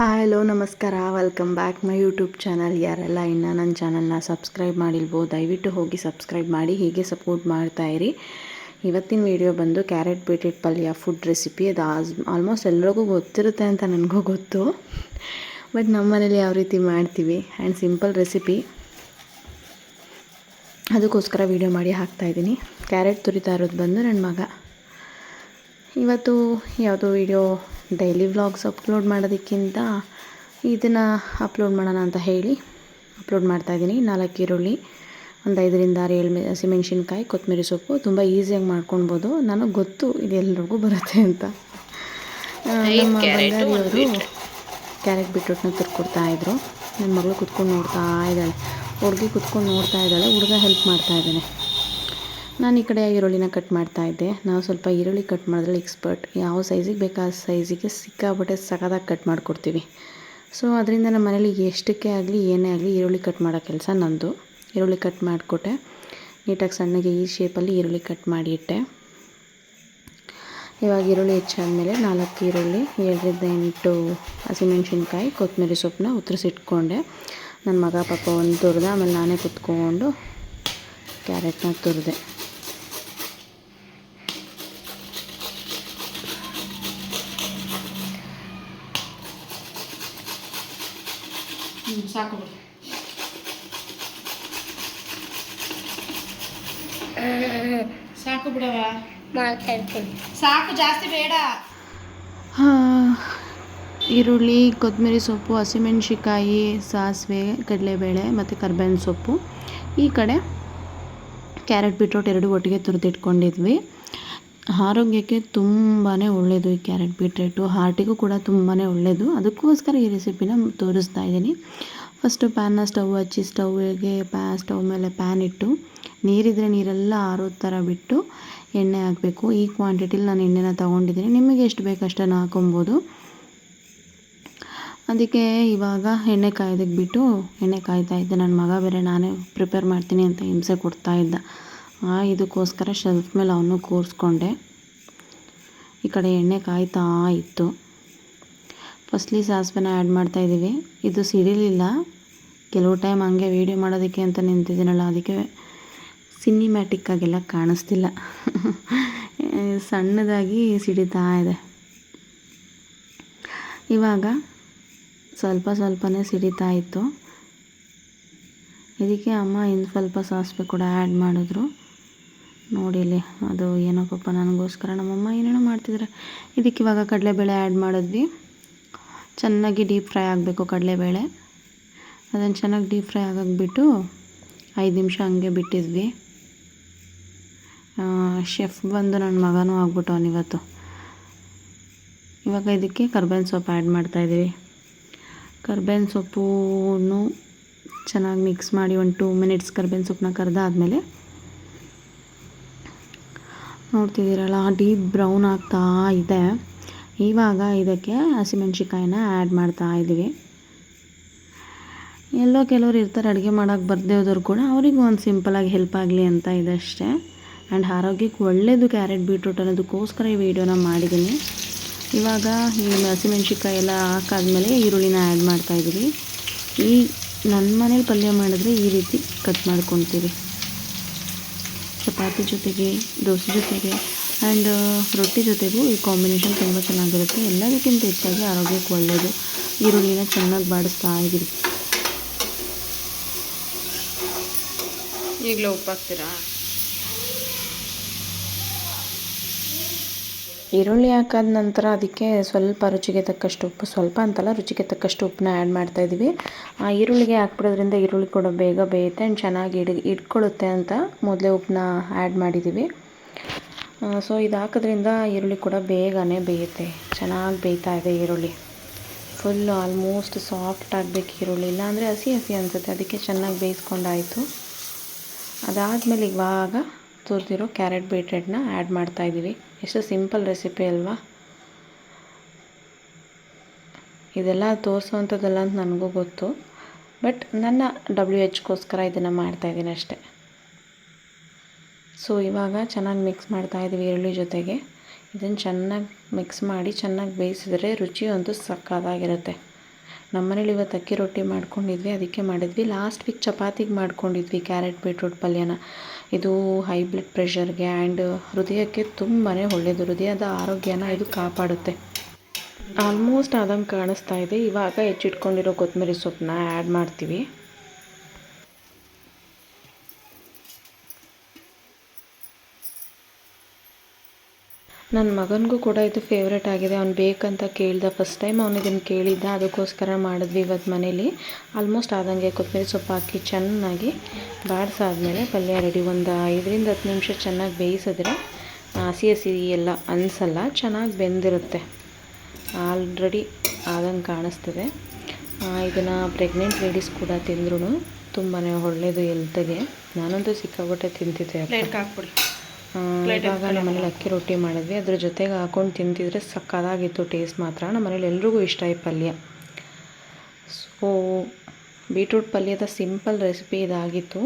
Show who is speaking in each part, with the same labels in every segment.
Speaker 1: Hi hello ನಮಸ್ಕಾರ. Welcome back my YouTube channel ಯಾರೆಲ್ಲ ಇನ್ನೂ ನನ್ನ ಚಾನಲ್ನ ಸಬ್ಸ್ಕ್ರೈಬ್ ಮಾಡಿಲ್ವೋ, ದಯವಿಟ್ಟು ಹೋಗಿ ಸಬ್ಸ್ಕ್ರೈಬ್ ಮಾಡಿ, ಹೀಗೆ ಸಪೋರ್ಟ್ ಮಾಡ್ತಾಯಿರಿ ಇವತ್ತಿನ ವಿಡಿಯೋ ಬಂದು ಕ್ಯಾರೆಟ್ ಬೀಟೆಡ್ ಪಲ್ಯ ಫುಡ್ ರೆಸಿಪಿ ಅದು ಆಲ್ಮೋಸ್ಟ್ ಎಲ್ಲರಿಗೂ ಗೊತ್ತಿರುತ್ತೆ ಅಂತ ನನಗೂ ಗೊತ್ತು. ಬಟ್ ನಮ್ಮ ಮನೇಲಿ ಯಾವ ರೀತಿ ಮಾಡ್ತೀವಿ ಆ್ಯಂಡ್ ಸಿಂಪಲ್ ರೆಸಿಪಿ ಅದಕ್ಕೋಸ್ಕರ ವೀಡಿಯೋ ಮಾಡಿ ಹಾಕ್ತಾಯಿದ್ದೀನಿ ಕ್ಯಾರೆಟ್ ತುರಿತಾ ಇರೋದು ಬಂದು ನನ್ನ ಮಗ. ಇವತ್ತು ಯಾವುದೋ ವೀಡಿಯೋ ಡೈಲಿ ವ್ಲಾಗ್ಸ್ ಅಪ್ಲೋಡ್ ಮಾಡೋದಕ್ಕಿಂತ ಇದನ್ನು ಅಪ್ಲೋಡ್ ಮಾಡೋಣ ಅಂತ ಹೇಳಿ ಅಪ್ಲೋಡ್ ಮಾಡ್ತಾಯಿದ್ದೀನಿ ನಾಲ್ಕು ಈರುಳ್ಳಿ ಒಂದು ಐದರಿಂದ ಆರು ಏಳು ಮೆ ಹಸಿಮೆಣ್ಸಿನ್ಕಾಯಿ ಕೊತ್ತಂಬರಿ ಸೊಪ್ಪು ತುಂಬ ಈಸಿಯಾಗಿ ಮಾಡ್ಕೊಳ್ಬೋದು ನನಗೆ ಗೊತ್ತು ಇದು ಎಲ್ರಿಗೂ ಬರುತ್ತೆ ಅಂತ. ನಮ್ಮ ಬಂಗಾರಿಯವರು ಕ್ಯಾರೆಟ್ ಬೀಟ್ರೂಟ್ನ ತುರ್ಕೊಡ್ತಾಯಿದ್ರು ನನ್ನ ಮಗಳು ಕುತ್ಕೊಂಡು ನೋಡ್ತಾ ಇದ್ದಾಳೆ. ಹುಡುಗಿ ಕುತ್ಕೊಂಡು ನೋಡ್ತಾ ಇದ್ದಾಳೆ. ಹುಡುಗ ಹೆಲ್ಪ್ ಮಾಡ್ತಾ ಇದ್ದಾನೆ. ನಾನು ಈ ಕಡೆ ಈರುಳ್ಳಿನ ಕಟ್ ಮಾಡ್ತಾ ಇದ್ದೆ. ನಾವು ಸ್ವಲ್ಪ ಈರುಳ್ಳಿ ಕಟ್ ಮಾಡಿದ್ರೆ ಎಕ್ಸ್ಪರ್ಟ್ ಯಾವ ಸೈಜಿಗೆ ಬೇಕಾ ಆ ಸೈಜಿಗೆ ಸಿಕ್ಕಾಬಟ್ಟೆ ಸಖದಾಗಿ ಕಟ್ ಮಾಡಿಕೊಡ್ತೀವಿ. ಸೊ ಅದರಿಂದ ನಮ್ಮ ಮನೇಲಿ ಎಷ್ಟಕ್ಕೆ ಆಗಲಿ, ಏನೇ ಆಗಲಿ ಈರುಳ್ಳಿ ಕಟ್ ಮಾಡೋ ಕೆಲಸ ನಂದು. ಈರುಳ್ಳಿ ಕಟ್ ಮಾಡಿಕೊಟ್ಟೆ. ನೀಟಾಗಿ ಸಣ್ಣಗೆ ಈ ಶೇಪಲ್ಲಿ ಈರುಳ್ಳಿ ಕಟ್ ಮಾಡಿ ಇಟ್ಟೆ. ಇವಾಗ ಈರುಳ್ಳಿ ಹೆಚ್ಚಾದಮೇಲೆ ನಾಲ್ಕು ಈರುಳ್ಳಿ, ಏಳರಿಂದ ಎಂಟು ಹಸಿಮೆಣ್ಸಿನ್ಕಾಯಿ ಕೊತ್ತಂಬರಿ ಸೊಪ್ಪನ್ನ ಉತ್ತರಿಸಿಟ್ಕೊಂಡೆ ನನ್ನ ಮಗ ಪಾಪ ಒಂದು ತುರಿದ, ಆಮೇಲೆ ನಾನೇ ಕುತ್ಕೊಂಡು ಕ್ಯಾರೆಟ್ನ ತುರಿದೆ.
Speaker 2: ಸಾಕು ಬಿಡು ಸಾಕು ಬಿಡವ
Speaker 3: ಮಾಡ್ತಾ
Speaker 2: ಸಾಕು ಜಾಸ್ತಿ ಬೇಡ
Speaker 1: ಈರುಳ್ಳಿ ಕೊತ್ತಂಬರಿ ಸೊಪ್ಪು ಹಸಿಮೆಣ್ಸಿಕಾಯಿ ಸಾಸಿವೆ ಕಡಲೆಬೇಳೆ ಮತ್ತು ಕರ್ಬೇವಿನ ಸೊಪ್ಪು. ಈ ಕಡೆ ಕ್ಯಾರೆಟ್ ಬೀಟ್ರೋಟ್ ಎರಡು ಒಟ್ಟಿಗೆ ತುರಿದಿಟ್ಕೊಂಡಿದ್ವಿ. ಆರೋಗ್ಯಕ್ಕೆ ತುಂಬಾ ಒಳ್ಳೆಯದು ಈ ಕ್ಯಾರೆಟ್ ಬೀಟ್ರೇಟು. ಹಾರ್ಟಿಗೂ ಕೂಡ ತುಂಬಾ ಒಳ್ಳೆಯದು ಅದಕ್ಕೋಸ್ಕರ ಈ ರೆಸಿಪಿನ ತೋರಿಸ್ತಾ ಇದ್ದೀನಿ. ಫಸ್ಟು ಪ್ಯಾನ್ನ ಸ್ಟವ್ ಹಚ್ಚಿ ಸ್ಟವ್ಗೆ ಪ್ಯಾ, ಸ್ಟವ್ ಮೇಲೆ ಪ್ಯಾನ್ ಇಟ್ಟು, ನೀರಿದ್ರೆ ನೀರೆಲ್ಲ ಆರೋ ಥರ ಬಿಟ್ಟು ಎಣ್ಣೆ ಹಾಕಬೇಕು. ಈ ಕ್ವಾಂಟಿಟಿಲಿ ನಾನು ಎಣ್ಣೆನ ತೊಗೊಂಡಿದ್ದೀನಿ. ನಿಮಗೆ ಎಷ್ಟು ಬೇಕು ಅಷ್ಟನ್ನು ಹಾಕೊಬೋದು. ಅದಕ್ಕೆ ಇವಾಗ ಎಣ್ಣೆ ಕಾಯ್ದಕ್ಕೆ ಬಿಟ್ಟು, ಎಣ್ಣೆ ಕಾಯ್ತಾ ಇದ್ದೆ. ನನ್ನ ಮಗ ಬೇರೆ, ನಾನೇ ಪ್ರಿಪೇರ್ ಮಾಡ್ತೀನಿ ಅಂತ ಹಿಂಸೆ ಕೊಡ್ತಾ ಇದ್ದ. ಇದಕ್ಕೋಸ್ಕರ ಶೆಲ್ಫ್ ಮೇಲೆ ಅವನು ಕೂರಿಸ್ಕೊಂಡೆ. ಈ ಕಡೆ ಎಣ್ಣೆ ಕಾಯ್ತಾ ಇತ್ತು. ಫಸ್ಟ್ಲಿ ಸಾಸಿವೆನ ಆ್ಯಡ್ ಮಾಡ್ತಾಯಿದ್ದೀವಿ ಇದು ಸಿಡಿಲಿಲ್ಲ. ಕೆಲವು ಟೈಮ್ ಹಂಗೆ ವೀಡಿಯೋ ಮಾಡೋದಕ್ಕೆ ಅಂತ ನಿಂತಿದ್ದೀನಲ್ಲ, ಅದಕ್ಕೆ ಸಿನಿಮ್ಯಾಟಿಕ್ಕಾಗೆಲ್ಲ ಕಾಣಿಸ್ತಿಲ್ಲ. ಸಣ್ಣದಾಗಿ ಸಿಡಿತಾ ಇದೆ. ಇವಾಗ ಸ್ವಲ್ಪ ಸ್ವಲ್ಪನೇ ಸಿಡಿತಾ ಇತ್ತು. ಇದಕ್ಕೆ ಅಮ್ಮ ಇನ್ನು ಸ್ವಲ್ಪ ಸಾಸಿವೆ ಕೂಡ ಆ್ಯಡ್ ಮಾಡಿದ್ರು. ನೋಡಿಲಿ. ಅದು ಏನೋ ಪಾಪ ನನಗೋಸ್ಕರ ನಮ್ಮಮ್ಮ ಏನೇನೋ ಮಾಡ್ತಿದ್ದಾರೆ ಇದಕ್ಕೆ ಇವಾಗ ಕಡಲೆಬೇಳೆ ಆ್ಯಡ್ ಮಾಡಿದ್ವಿ. ಚೆನ್ನಾಗಿ ಡೀಪ್ ಫ್ರೈ ಆಗಬೇಕು ಕಡಲೆಬೇಳೆ. ಅದನ್ನು ಚೆನ್ನಾಗಿ ಡೀಪ್ ಫ್ರೈ ಆಗಾಕ್ಬಿಟ್ಟು ಐದು ನಿಮಿಷ ಹಂಗೆ ಬಿಟ್ಟಿದ್ವಿ. ಶೆಫ್ ಬಂದು ನನ್ನ ಮಗನೂ ಆಗ್ಬಿಟ್ಟು ಇವತ್ತು. ಇವಾಗ ಇದಕ್ಕೆ ಕರ್ಬೇವಿನ ಸೊಪ್ಪು ಆ್ಯಡ್ ಮಾಡ್ತಾಯಿದ್ದೀವಿ ಕರ್ಬೇವಿನ ಸೊಪ್ಪು ಚೆನ್ನಾಗಿ ಮಿಕ್ಸ್ ಮಾಡಿ ಒಂದು ಟೂ ಮಿನಿಟ್ಸ್ ಕರ್ಬೇವಿನ ಸೊಪ್ಪನ್ನ ಕರೆದಾದ್ಮೇಲೆ ನೋಡ್ತಿದ್ದೀರಲ್ಲ, ಡೀಪ್ ಬ್ರೌನ್ ಆಗ್ತಾ ಇದೆ. ಇವಾಗ ಇದಕ್ಕೆ ಹಸಿಮೆಣ್ಸಿಕಾಯಿನ ಆ್ಯಡ್ ಮಾಡ್ತಾ ಇದ್ದೀವಿ. ಎಲ್ಲೋ ಕೆಲವ್ರು ಇರ್ತಾರೆ, ಅಡುಗೆ ಮಾಡೋಕ್ಕೆ ಬರದೇ ಹೋದವ್ರು ಕೂಡ ಅವರಿಗೂ ಒಂದು ಸಿಂಪಲಾಗಿ ಹೆಲ್ಪ್ ಆಗಲಿ ಅಂತ ಇದೆ ಅಷ್ಟೇ. ಆ್ಯಂಡ್ ಆರೋಗ್ಯಕ್ಕೆ ಒಳ್ಳೆಯದು ಕ್ಯಾರೆಟ್, ಬೀಟ್ರೂಟ್ ಅನ್ನೋದಕ್ಕೋಸ್ಕರ ಈ ವೀಡಿಯೋನ ಮಾಡಿದ್ದೀನಿ. ಇವಾಗ ಈ ಹಸಿಮೆಣ್ಸಿಕಾಯಿ ಎಲ್ಲ ಹಾಕಾದ್ಮೇಲೆ ಈರುಳ್ಳಿನ ಆ್ಯಡ್ ಮಾಡ್ತಾಯಿದ್ದೀವಿ ಈ ನನ್ನ ಮನೇಲಿ ಪಲ್ಯ ಮಾಡಿದ್ರೆ ಈ ರೀತಿ ಕಟ್ ಮಾಡ್ಕೊತೀವಿ. ಚಪಾತಿ ಜೊತೆಗೆ, ದೋಸೆ ಜೊತೆಗೆ ಆ್ಯಂಡ್ ರೊಟ್ಟಿ ಜೊತೆಗೂ ಈ ಕಾಂಬಿನೇಷನ್ ತುಂಬ ಚೆನ್ನಾಗಿರುತ್ತೆ. ಎಲ್ಲದಕ್ಕಿಂತ ಹೆಚ್ಚಾಗಿ ಆರೋಗ್ಯಕ್ಕೆ ಒಳ್ಳೆಯದು ಈರುಳ್ಳಿನ ಚೆನ್ನಾಗಿ ಬಾಡಿಸ್ತಾ ಇದ್ದೀವಿ
Speaker 2: ಈಗಲೇ ಉಪ್ಪು
Speaker 1: ಈರುಳ್ಳಿ ಹಾಕಾದ ನಂತರ ಅದಕ್ಕೆ ಸ್ವಲ್ಪ ರುಚಿಗೆ ತಕ್ಕಷ್ಟು ಉಪ್ಪು, ಸ್ವಲ್ಪ ಅಂತಲ್ಲ ರುಚಿಗೆ ತಕ್ಕಷ್ಟು ಉಪ್ಪನ್ನ ಆ್ಯಡ್ ಮಾಡ್ತಾಯಿದ್ದೀವಿ ಆ ಈರುಳ್ಳಿಗೆ ಹಾಕ್ಬಿಡೋದ್ರಿಂದ ಈರುಳ್ಳಿ ಕೂಡ ಬೇಗ ಬೇಯುತ್ತೆ ಆ್ಯಂಡ್ ಚೆನ್ನಾಗಿ ಇಡ್ ಇಟ್ಕೊಳ್ಳುತ್ತೆ ಅಂತ ಮೊದಲೇ ಉಪ್ಪನ್ನ ಆ್ಯಡ್ ಮಾಡಿದ್ದೀವಿ. ಸೊ ಇದು ಹಾಕೋದ್ರಿಂದ ಈರುಳ್ಳಿ ಕೂಡ ಬೇಗನೆ ಬೇಯುತ್ತೆ. ಚೆನ್ನಾಗಿ ಬೇಯ್ತಾ ಇದೆ ಈರುಳ್ಳಿ. ಫುಲ್ಲು ಆಲ್ಮೋಸ್ಟ್ ಸಾಫ್ಟ್ ಆಗಬೇಕು ಈರುಳ್ಳಿ. ಇಲ್ಲಾಂದರೆ ಹಸಿ ಹಸಿ ಅನಿಸುತ್ತೆ. ಅದಕ್ಕೆ ಚೆನ್ನಾಗಿ ಬೇಯಿಸ್ಕೊಂಡಾಯಿತು. ಅದಾದಮೇಲೆ ಇವಾಗ ತುರಿದಿರೋ ಕ್ಯಾರೆಟ್ ಬೀಟ್ರೆಡ್ನ ಆ್ಯಡ್ ಮಾಡ್ತಾಯಿದ್ದೀವಿ ಎಷ್ಟು ಸಿಂಪಲ್ ರೆಸಿಪಿ ಅಲ್ವಾ? ಇದೆಲ್ಲ ತೋರಿಸೋವಂಥದ್ದಲ್ಲ ಅಂತ ನನಗೂ ಗೊತ್ತು. ಬಟ್ ನನ್ನ ಡಬ್ಲ್ಯೂ ಎಚ್ಗೋಸ್ಕರ ಇದನ್ನು ಮಾಡ್ತಾಯಿದ್ದೀನಿ ಅಷ್ಟೆ. ಸೊ, ಇವಾಗ ಚೆನ್ನಾಗಿ ಮಿಕ್ಸ್ ಮಾಡ್ತಾಯಿದ್ದೀವಿ ಈರುಳ್ಳಿ ಜೊತೆಗೆ. ಇದನ್ನು ಚೆನ್ನಾಗಿ ಮಿಕ್ಸ್ ಮಾಡಿ ಚೆನ್ನಾಗಿ ಬೇಯಿಸಿದ್ರೆ ರುಚಿ ಅಂತೂ ಸಕ್ಕತ್ತಾಗಿರುತ್ತೆ. ನಮ್ಮನೇಲಿ ಇವತ್ತು ಅಕ್ಕಿ ರೊಟ್ಟಿ ಮಾಡ್ಕೊಂಡಿದ್ವಿ, ಅದಕ್ಕೆ ಮಾಡಿದ್ವಿ. ಲಾಸ್ಟ್ ವೀಕ್ ಚಪಾತಿಗೆ ಮಾಡ್ಕೊಂಡಿದ್ವಿ ಕ್ಯಾರೆಟ್ ಬೀಟ್ರೂಟ್ ಪಲ್ಯನ. ಇದು ಹೈ ಬ್ಲಡ್ ಪ್ರೆಷರ್ಗೆ ಆ್ಯಂಡ್ ಹೃದಯಕ್ಕೆ ತುಂಬಾ ಒಳ್ಳೆಯದು ಹೃದಯದ ಆರೋಗ್ಯನ ಇದು ಕಾಪಾಡುತ್ತೆ. ಆಲ್ಮೋಸ್ಟ್ ಆದಂಗೆ ಕಾಣಿಸ್ತಾ ಇದೆ. ಇವಾಗ ಹೆಚ್ಚಿಟ್ಕೊಂಡಿರೋ ಕೊತ್ತಂಬರಿ ಸೊಪ್ಪನ್ನ ಆ್ಯಡ್ ಮಾಡ್ತೀವಿ. ನನ್ನ ಮಗನಿಗೂ ಕೂಡ ಇದು ಫೇವ್ರೇಟ್ ಆಗಿದೆ. ಅವ್ನು ಬೇಕಂತ ಕೇಳ್ದ ಫಸ್ಟ್ ಟೈಮ್ ಅವನು ಇದನ್ನು ಕೇಳಿದ್ದ. ಅದಕ್ಕೋಸ್ಕರ ಮಾಡಿದ್ವಿ ಇವತ್ತು ಮನೇಲಿ. ಆಲ್ಮೋಸ್ಟ್ ಆದಂಗೆ ಕೊತ್ತಂಬರಿ ಸೊಪ್ಪು ಹಾಕಿ ಚೆನ್ನಾಗಿ ಬಾಡಿಸಾದ್ಮೇಲೆ ಪಲ್ಯ ರೆಡಿ ಒಂದು ಐದರಿಂದ ಹತ್ತು ನಿಮಿಷ ಚೆನ್ನಾಗಿ ಬೇಯಿಸಿದ್ರೆ ಹಸಿ ಹಸಿ ಎಲ್ಲ ಅನಿಸಲ್ಲ. ಚೆನ್ನಾಗಿ ಬೆಂದಿರುತ್ತೆ. ಆಲ್ರೆಡಿ ಆದಂಗೆ ಕಾಣಿಸ್ತಿದೆ. ಇದನ್ನು ಪ್ರೆಗ್ನೆಂಟ್ ಲೇಡೀಸ್ ಕೂಡ ತಿಂದ್ರೂ ತುಂಬಾ ಒಳ್ಳೆಯದು ಎಲ್ತಗೆ ನಾನಂತೂ ಸಿಕ್ಕಾಪಟ್ಟೆ ತಿಂತಿದ್ದೆ
Speaker 2: ಹಾಕ್ಬಿಡಿ.
Speaker 1: ಇವಾಗ ನಮ್ಮ ಮನೇಲಿ ಅಕ್ಕಿ ರೊಟ್ಟಿ ಮಾಡಿದ್ವಿ. ಅದ್ರ ಜೊತೆಗೆ ಹಾಕೊಂಡು ತಿಂತಿದ್ರೆ ಸಕ್ಕದಾಗಿತ್ತು ಟೇಸ್ಟ್ ಮಾತ್ರ. ನಮ್ಮ ಮನೇಲಿ ಎಲ್ರಿಗೂ ಇಷ್ಟ ಈ ಪಲ್ಯ. ಸೊ ಬೀಟ್ರೂಟ್ ಪಲ್ಯದ ಸಿಂಪಲ್ ರೆಸಿಪಿ ಇದಾಗಿತ್ತು.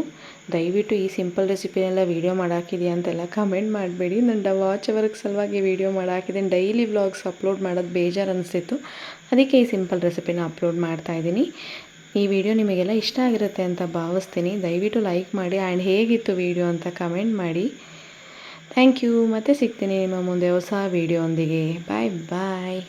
Speaker 1: ದಯವಿಟ್ಟು ಈ ಸಿಂಪಲ್ ರೆಸಿಪಿನೆಲ್ಲ ವೀಡಿಯೋ ಮಾಡಾಕಿದೆಯಾ ಅಂತೆಲ್ಲ ಕಮೆಂಟ್ ಮಾಡಬೇಡಿ. ನನ್ನ ವಾಚ್ ಅವರ್ಗೆ ಸಲುವಾಗಿ ವೀಡಿಯೋ ಮಾಡಾಕಿದ್ದೀನಿ ಡೈಲಿ ವ್ಲಾಗ್ಸ್ ಅಪ್ಲೋಡ್ ಮಾಡೋದು ಬೇಜಾರು ಅನಿಸ್ತಿತ್ತು. ಅದಕ್ಕೆ ಈ ಸಿಂಪಲ್ ರೆಸಿಪಿನ ಅಪ್ಲೋಡ್ ಮಾಡ್ತಾಯಿದ್ದೀನಿ ಈ ವಿಡಿಯೋ ನಿಮಗೆಲ್ಲ ಇಷ್ಟ ಆಗಿರುತ್ತೆ ಅಂತ ಭಾವಿಸ್ತೀನಿ. ದಯವಿಟ್ಟು ಲೈಕ್ ಮಾಡಿ. ಆ್ಯಂಡ್ ಹೇಗಿತ್ತು ವಿಡಿಯೋ ಅಂತ ಕಮೆಂಟ್ ಮಾಡಿ. ಥ್ಯಾಂಕ್ ಯು ಮತ್ತೆ ಸಿಗ್ತೀನಿ ನಿಮ್ಮ ಮುಂದೆ ಹೊಸ ವೀಡಿಯೋ ಒಂದಿಗೆ. ಬಾಯ್ ಬಾಯ್